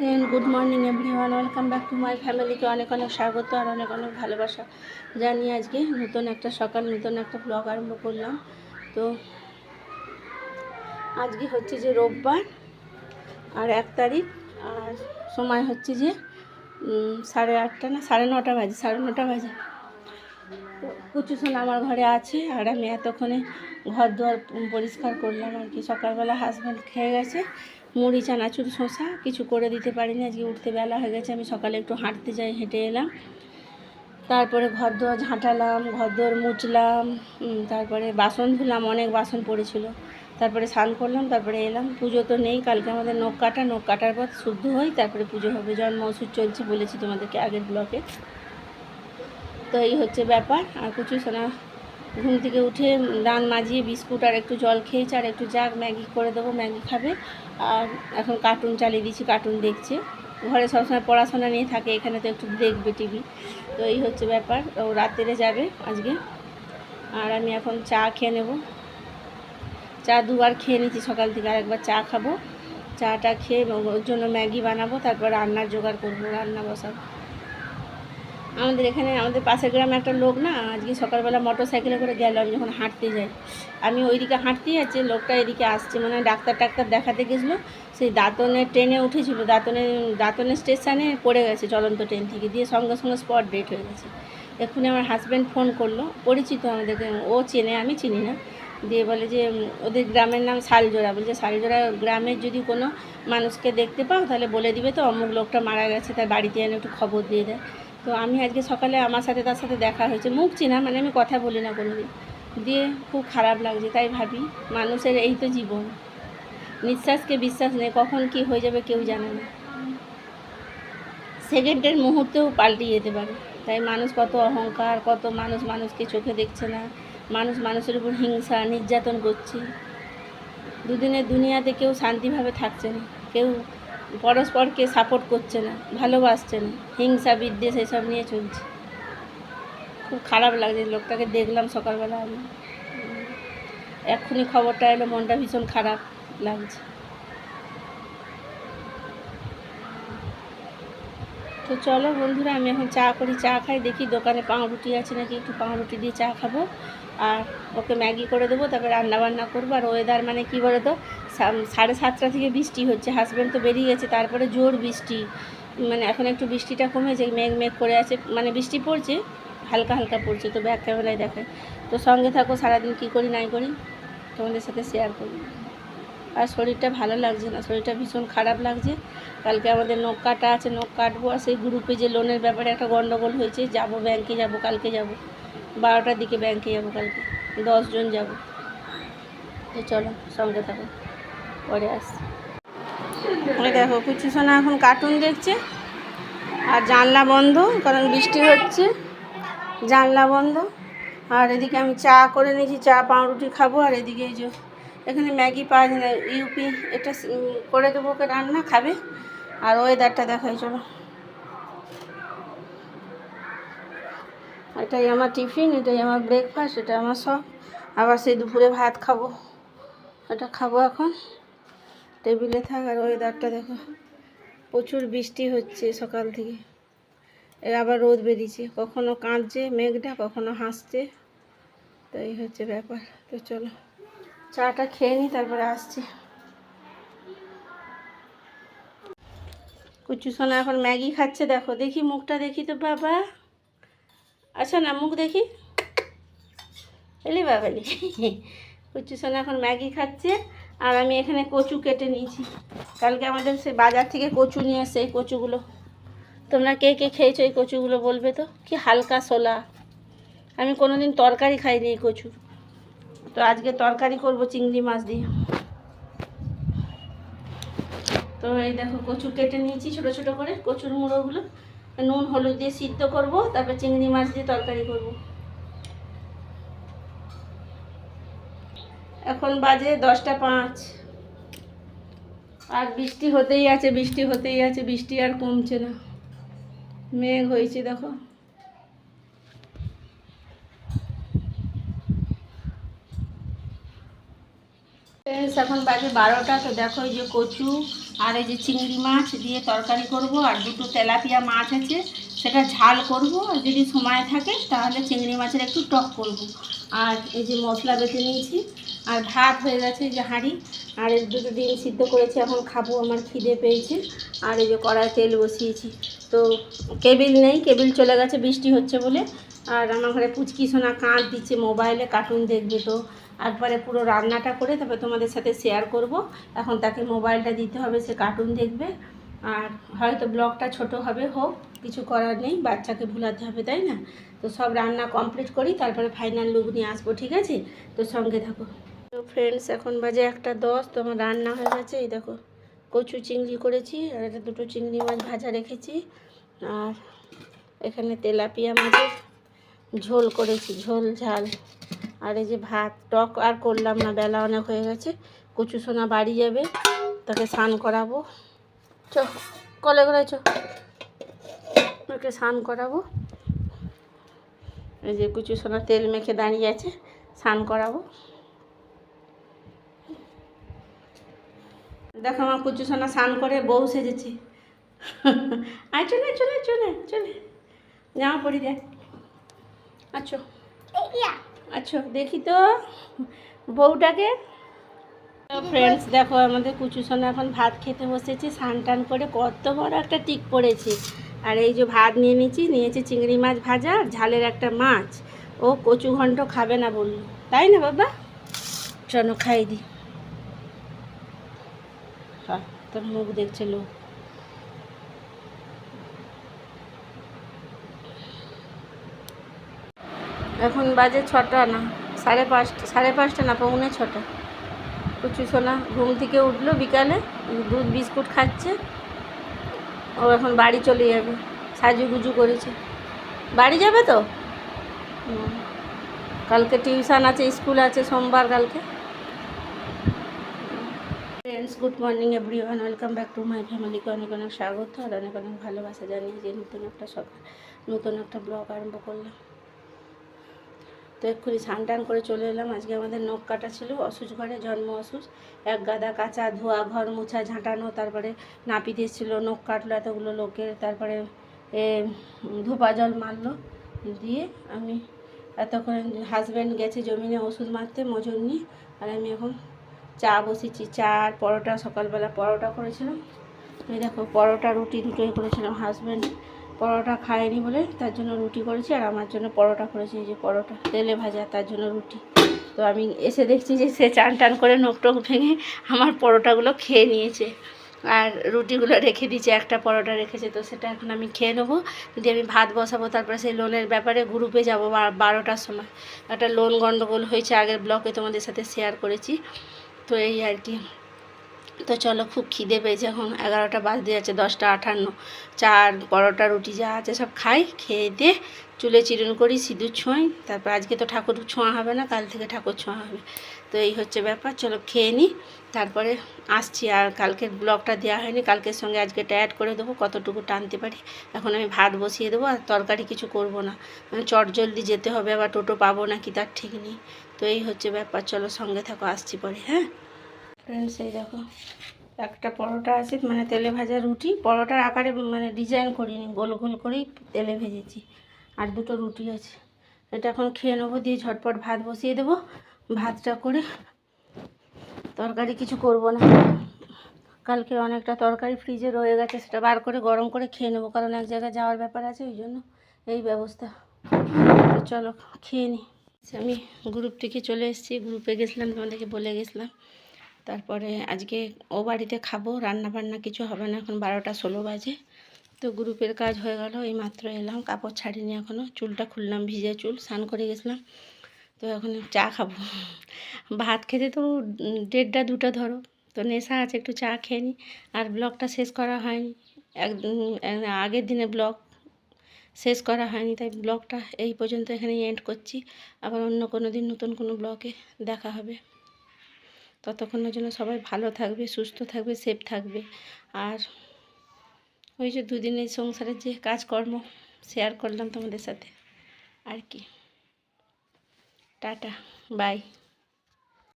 Then good morning everyone welcome back to my ফ্যামিলিকে অনেক অনেক স্বাগত আর অনেক অনেক ভালোবাসা জানিয়ে আজকে নতুন একটা সকাল, নতুন একটা ব্লগ আরম্ভ করলাম। তো আজকে হচ্ছে যে রোববার আর এক তারিখ, আর সময় হচ্ছে যে সাড়ে আটটা না, সাড়ে নটা বাজে, সাড়ে নটা বাজে। কুচুসোনা আমার ঘরে আছে আর আমি এতক্ষণে ঘর দুয়ার পরিষ্কার করলাম আর কি। সকালবেলা হাজব্যান্ড খেয়ে গেছে। মুড়ি চানাচুর শসা কিছু করে দিতে পারিনি। আজকে উঠতে বেলা হয়ে গেছে আমি সকালে একটু হাঁটতে যাই হেঁটে এলাম। তারপরে ঘর দুয়ার ঝাঁটালাম ঘর দুয়ার মুছলাম উম, তারপরে বাসন ধুলাম অনেক বাসন পড়েছিল। তারপরে স্নান করলাম তারপরে এলাম। পুজো তো নেই কালকে আমাদের নখ কাটা নখ কাটার পর শুদ্ধ হই তারপরে পুজো হবে। জন্ম ওষুধ চলছে বলেছি তোমাদেরকে আগের ব্লকে তো এই হচ্ছে ব্যাপার। আর কিছু সোনা ঘুম থেকে উঠে দান মাজিয়ে বিস্কুট আর একটু জল খেয়েছে আর একটু যাক, ম্যাগি করে দেবো, ম্যাগি খাবে। আর এখন কার্টুন চালিয়ে দিচ্ছি কার্টুন দেখছে। ঘরে সবসময় পড়াশোনা নিয়ে থাকে, এখানে তো একটু দেখবে টিভি তো এই হচ্ছে ব্যাপার, ও রাত্রে যাবে আজকে। আর আমি এখন চা খেয়ে নেব। চা দুবার খেয়ে নিচ্ছি, সকাল থেকে আর একবার চা খাব। চাটা খেয়ে ওর জন্য ম্যাগি বানাবো, তারপর রান্নার জোগাড় করব, রান্না বসাবো। আমাদের এখানে, আমাদের পাশের গ্রামে একটা লোক না, আজকে সকালবেলা মোটর সাইকেলে করে গেল, আমি যখন হাঁটতে যাই। আমি ওইদিকে হাঁটতেই যাচ্ছি, লোকটা এদিকে আসছে মানে ডাক্তার টাক্তার দেখাতে গেছিল। সেই দাঁতনের ট্রেনে উঠেছিল, দাঁতনের দাঁতনের স্টেশনে পড়ে গেছে চলন্ত ট্রেন থেকে, দিয়ে সঙ্গে সঙ্গে স্পট ডেট হয়ে গেছে। এক্ষুনি আমার হাজব্যান্ড ফোন করল, পরিচিত আমাদেরকে, ও চেনে, আমি চিনি না। দিয়ে বলে যে ওদের গ্রামের নাম শালজোড়া, বলছে শালজোড়া গ্রামের যদি কোনো মানুষকে দেখতে পাও, তাহলে বলে দিবে তো, অমুক লোকটা মারা গেছে, তার বাড়িতে এনে একটু খবর দিয়ে দেয়। তো আমি আজকে সকালে আমার সাথে তার সাথে দেখা হয়েছে। মুখ চিনা মানে আমি কথা বলি না কোনো দিন দিয়ে খুব খারাপ লাগছে, তাই ভাবি, মানুষের এই তো জীবন। নিঃশ্বাসকে বিশ্বাস নেই, কখন কি হয়ে যাবে কেউ জানে না। সেকেন্ডের মুহূর্তেও পাল্টে যেতে পারে। তাই মানুষ কত অহংকার, কত মানুষ মানুষকে চোখে দেখছে না। মানুষ মানুষের উপর হিংসা, নির্যাতন করছে। দুদিনের দুনিয়াতে কেউ শান্তিভাবে থাকছে না। কেউ পরস্পরকে সাপোর্ট করছে না, ভালোবাসছে না, হিংসা, বিদ্বেষ এসব নিয়ে চলছে। খুব খারাপ লাগছে, লোকটাকে দেখলাম সকালবেলা আমি। এক্ষুনি খবরটা এলো, মনটা ভীষণ খারাপ লাগছে। তো চলো বন্ধুরা, আমি এখন চা করি, চা খাই, দেখি দোকানে পাউরুটি আছে নাকি, একটু পাউরুটি দিয়ে চা খাব। আর ওকে ম্যাগি করে দেবো, তারপরে রান্না বান্না করব। আর ওয়েদার মানে কী বলো তো সাড়ে সাতটা থেকে বৃষ্টি হচ্ছে হাজব্যান্ড তো বেরিয়ে গেছে, তারপরে জোর বৃষ্টি। মানে এখন একটু বৃষ্টিটা কমেছে, মেঘ মেঘ করে আছে মানে বৃষ্টি পড়ছে, হালকা হালকা পড়ছে তো ব্যাক ক্যামেরায় দেখায়। তো সঙ্গে থাকো, সারাদিন কী করি, নাই করি, তোমাদের সাথে শেয়ার করি। আর শরীরটা ভালো লাগছে না, শরীরটা ভীষণ খারাপ লাগছে। কালকে আমাদের নখ কাটা আছে, নখ কাটবো আর সেই গ্রুপে যে লোনের ব্যাপারে একটা গন্ডগোল হয়েছে, যাব ব্যাংকে যাব, কালকে যাব। বারোটার দিকে ব্যাংকে যাব কালকে দশজন যাব। তো চলো, সঙ্গে থাকো, পরে আসছি। দেখো, কুচু সোনা এখন কার্টুন দেখছে, আর জানলা বন্ধ, কারণ বৃষ্টি হচ্ছে। জানলা বন্ধ, আর এদিকে আমি চা করে নিয়েছি, চা পাউরুটি খাব, আর এদিকে এই যে এখানে ম্যাগি পাওয়া যায় না ইউপি এটা করে দেবো ওকে রান্না, খাবে। আর ওয়েদারটা দেখাই চলো। এটাই আমার টিফিন এটাই আমার ব্রেকফাস্ট এটা আমার সব। আবার সেই দুপুরে ভাত খাব। এটা খাব এখন। টেবিলে থাক আর ওয়েদারটা দেখো। প্রচুর বৃষ্টি হচ্ছে সকাল থেকে। আবার রোদ বেরিয়েছে। কখনো কাঁদছে মেঘটা, কখনো হাসছে। তো এই হচ্ছে ব্যাপার। তো চলো। চাটা খেয়ে নিই তারপরে আসছি। কুচু সোনা এখন ম্যাগি খাচ্ছে, দেখো, দেখি মুখটা দেখি তো, বাবা। আচ্ছা না, মুখ দেখি। এলি বাবালি কুচু সোনা এখন ম্যাগি খাচ্ছে, আর আমি এখানে কচু কেটে নিয়েছি। কালকে আমাদের সে বাজার থেকে কচু নিয়ে এই কচুগুলো। তোমরা কে কে খেয়েছো এই কচুগুলো বলবে তো? কি হালকা সোলা আমি কোনোদিন তরকারি খাইনি এই কচুর। তো আজকে তরকারি করব চিংড়ি মাছ দিয়ে। তো এই দেখো কচু কেটে নিয়েছি ছোট ছোট করে, কচুর মুড়োগুলো। নুন, হলুদ দিয়ে সিদ্ধ করব, তারপর চিংড়ি মাছ দিয়ে তরকারি করব। এখন বাজে দশটা পাঁচ। আর বৃষ্টি হতেই আছে, বৃষ্টি হতেই আছে, বৃষ্টি আর কমছে না। মেঘ হয়েছে, দেখো। Friends, এখন বাজে বারোটা তো দেখো এই যে কচু আর এই যে চিংড়ি মাছ দিয়ে তরকারি করব আর দুটো তেলাপিয়া মাছ আছে সেটা ঝাল করব আর যদি সময় থাকে তাহলে চিংড়ি মাছের একটু টক করব। আর এই যে মশলা বেটে নিয়েছি আর ভাত হয়ে গেছে যে হাঁড়ি আর এই দুটো ডিম সিদ্ধ করেছি এখন খাব আমার খিদে পেয়েছে আর এই যে কড়াই তেল বসিয়েছি। তো কেবিল নেই কেবিল চলে গেছে বৃষ্টি হচ্ছে বলে আর আমার ঘরে পুচকি সোনা কাঁদ দিচ্ছে মোবাইলে কার্টুন দেখবে তো একবারে পুরো রান্নাটা করে তারপরে তোমাদের সাথে শেয়ার করব। এখন তাকে মোবাইলটা দিতে হবে, সে কার্টুন দেখবে। আর হয়তো ব্লগটা ছোট হবে, হোক, কিছু করার নেই, বাচ্চাকে ভুলাতে হবে, তাই না? তো সব রান্না কমপ্লিট করি, তারপরে ফাইনাল লুক নিয়ে আসব, ঠিক আছে? তো সঙ্গে থাকো। তো ফ্রেন্ডস এখন বাজে একটা দশ, তো আমার রান্না হয়ে গেছে, এই দেখো, কচু চিংড়ি করেছি, আর এটা দুটো চিংড়ি মাছ ভাজা রেখেছি। আর এখানে তেলাপিয়া মাছের ঝোল করেছি, ঝোল, ঝাল। আর এই যে ভাত, টক আর করলাম না, বেলা অনেক হয়ে গেছে। কচু সোনা বাড়ি যাবে, তাকে স্নান করাবো। চ, কলে করে চ। ওকে স্নান করাবো। এই যে কুচু সোনা তেল মেখে দাঁড়িয়ে আছে, স্নান করাবো। দেখো আমার কুচু সোনা স্নান করে বউ সেজেছে। আয়, চলে চলে চলে চলে। জামা পরি দেখ আচ্ছা আচ্ছা দেখি তো বউটাকে। ফ্রেন্ডস দেখো আমাদের কুচু সোনা এখন ভাত খেতে বসেছি, স্নান টান করে কত বড় একটা টিক পড়েছে। আর এই যে ভাত নিয়ে নিয়েছি নিয়েছি চিংড়ি মাছ ভাজা আর ঝালের একটা মাছ। ও কচু ঘন্ট খাবে না বলল। তাই না বাবা? চলো খাই দি। তোর মুখ দেখছে লোক। এখন বাজে ছটা না, সাড়ে পাঁচটা সাড়ে পাঁচটা না, পৌনে ছটা। কুচু সোনা ঘুম থেকে উঠল বিকালে, দুধ বিস্কুট খাচ্ছে। ও এখন বাড়ি চলে যাবে, সাজুগুজু করেছে। বাড়ি যাবে তো? কালকে টিউশন আছে, স্কুল আছে, সোমবার কালকে। Friends good morning everyone welcome back to my ফ্যামিলিকে অনেক অনেক স্বাগত আর অনেক অনেক ভালোবাসা জানিয়ে যে নতুন একটা সকাল, নতুন একটা ব্লগ আরম্ভ করলাম। তো এক্ষুনি স্নান টান করে চলে এলাম। আজকে আমাদের নখ কাটা ছিল, অসুচ ঘরে, জন্ম অসুচ। এক গাদা কাঁচা ধোয়া, ঘর মোছা, ঝাঁটানো, তারপরে নাপিত এসেছিল, নখ কাটলো, এতগুলো লোকের, তারপরে এ, ধোপা জল মারলো, দিয়ে আমি এতক্ষণ হাজব্যান্ড গেছে জমিনে ওষুধ মারতে, মজুর নিয়ে, আর আমি এখন চা বসেছি। চা আর পরোটা, সকালবেলা পরোটা করেছিলাম। দেখো, পরোটা, রুটি দুটোই করেছিলাম হাজব্যান্ড পরোটা খায়নি বলে তার জন্য রুটি করেছি আর আমার জন্য পরোটা করেছি যে পরোটা, তেলে ভাজা, তার জন্য রুটি। তো আমি এসে দেখছি যে সে চান টান করে নোক টোক ভেঙে আমার পরোটাগুলো খেয়ে নিয়েছে। আর রুটিগুলো রেখে দিয়েছে, একটা পরোটা রেখেছে, তো সেটা এখন আমি খেয়ে নেব। যদি আমি ভাত বসাবো, তারপরে সেই লোনের ব্যাপারে গ্রুপে যাব বারোটার সময়। একটা লোন গণ্ডগোল হয়েছে আগের ব্লকে তোমাদের সাথে শেয়ার করেছি। তো এই আর কি। তো চলো খুব খিদে পেয়েছে এখন, এগারোটা বাজতে যাচ্ছে, দশটা আটান্ন চার, পরোটা, রুটি যা আছে সব খাই, খেয়ে দিয়ে চুলে চিরুন করি, সিঁদুর ছোঁয়াই তারপর আজকে তো ঠাকুর ছোঁয়া হবে না, কাল থেকে ঠাকুর ছোঁয়া হবে। তো এই হচ্ছে ব্যাপার, চলো খেয়ে নিই তারপরে আসছি আর কালকের ব্লগটা দেওয়া হয়নি, কালকের সঙ্গে আজকে অ্যাড করে দেবো, কতটুকু টানতে পারি। এখন আমি ভাত বসিয়ে দেবো আর তরকারি কিছু করব না। মানে চট জলদি যেতে হবে, আবার টোটো পাবো না কি তার ঠিক নেই। তো এই হচ্ছে ব্যাপার, চলো সঙ্গে থাকো, আসছি পরে হ্যাঁ? ফ্রেন্ডস এই দেখো। একটা পরোটা আছে মানে তেলে ভাজা রুটি। পরোটার আকারে মানে ডিজাইন করিনি, গোল গোল করেই তেলে ভেজেছি। আর দুটো রুটি আছে। এটা এখন খেয়ে নেব, দিয়ে ঝটপট ভাত বসিয়ে দেবো। ভাতটা করে তরকারি কিছু করব না। কালকে অনেকটা তরকারি ফ্রিজে রয়ে গেছে, সেটা বার করে গরম করে খেয়ে নেব, কারণ এক জায়গায় যাওয়ার ব্যাপার আছে, ওই জন্য এই ব্যবস্থা। চলো, খেয়ে নিই আমি গ্রুপ থেকে চলে এসেছি গ্রুপে গেছিলাম, তোমাদেরকে বলে গেছিলাম। তারপরে আজকে ও বাড়িতে খাব রান্না বান্না কিছু হবে না এখন বারোটা ষোলো বাজে। তো গ্রুপের কাজ হয়ে গেল এই মাত্র এলাম কাপড় ছাড়িনি এখনও চুলটা খুললাম ভিজে চুল স্নান করে গেছিলাম। তো এখন চা খাব। ভাত খেতে তো দেড়টা দুটো ধরো তো নেশা আছে একটু চা খেয়ে নিই আর ব্লগটা শেষ করা হয়নি এক উম, আগের দিনে ব্লগ শেষ করা হয়নি তাই ব্লগটা এই পর্যন্ত এখানে এন্ড করছি। আবার অন্য কোনো দিন নতুন কোনো ব্লগে দেখা হবে। ততক্ষণের জন্য সবাই ভালো থাকবে, সুস্থ থাকবে সেফ থাকবে। আর ওই যে দুদিনের সংসারের যে কাজকর্ম শেয়ার করলাম তোমাদের সাথে। আর কি। Tata bye